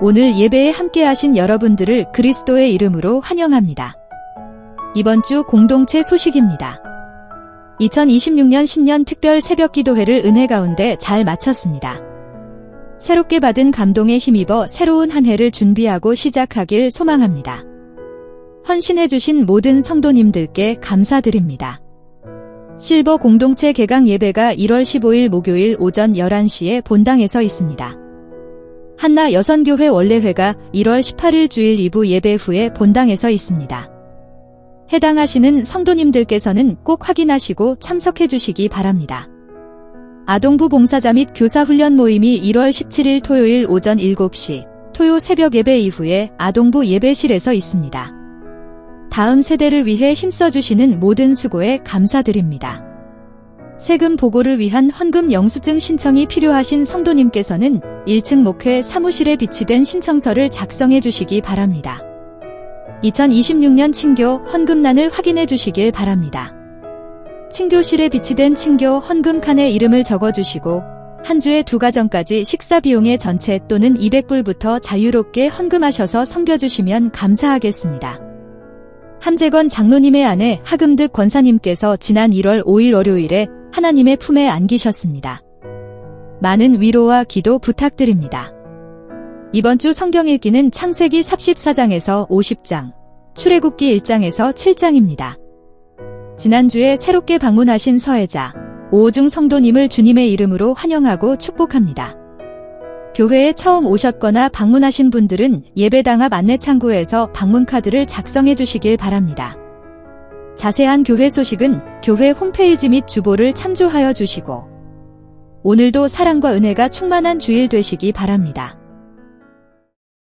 오늘 예배에 함께 하신 여러분들을 그리스도의 이름으로 환영합니다. 이번 주 공동체 소식입니다. 2026년 신년 특별 새벽 기도회를 은혜 가운데 잘 마쳤습니다. 새롭게 받은 감동에 힘입어 새로운 한 해를 준비하고 시작하길 소망합니다. 헌신해주신 모든 성도님들께 감사드립니다. 실버 공동체 개강 예배가 1월 15일 목요일 오전 11시에 본당에서 있습니다. 한나 여선교회 원래회가 1월 18일 주일 2부 예배 후에 본당에서 있습니다. 해당하시는 성도님들께서는 꼭 확인하시고 참석해 주시기 바랍니다. 아동부 봉사자 및 교사 훈련 모임이 1월 17일 토요일 오전 7시, 토요 새벽 예배 이후에 아동부 예배실에서 있습니다. 다음 세대를 위해 힘써주시는 모든 수고에 감사드립니다. 세금 보고를 위한 헌금 영수증 신청이 필요하신 성도님께서는 1층 목회 사무실에 비치된 신청서를 작성해 주시기 바랍니다. 2026년 친교 헌금란을 확인해 주시길 바랍니다. 친교실에 비치된 친교 헌금 칸에 이름을 적어 주시고 한 주에 두 가정까지 식사 비용의 전체 또는 200불부터 자유롭게 헌금하셔서 섬겨주시면 감사하겠습니다. 함재건 장로님의 아내 하금득 권사님께서 지난 1월 5일 월요일에 하나님의 품에 안기셨습니다. 많은 위로와 기도 부탁드립니다. 이번 주 성경 읽기는 창세기 34장에서 50장, 출애굽기 1장에서 7장입니다. 지난주에 새롭게 방문하신 서혜자, 오중 성도님을 주님의 이름으로 환영하고 축복합니다. 교회에 처음 오셨거나 방문하신 분들은 예배당 앞 안내창구에서 방문카드를 작성해 주시길 바랍니다. 자세한 교회 소식은 교회 홈페이지 및 주보를 참조하여 주시고 오늘도 사랑과 은혜가 충만한 주일 되시기 바랍니다.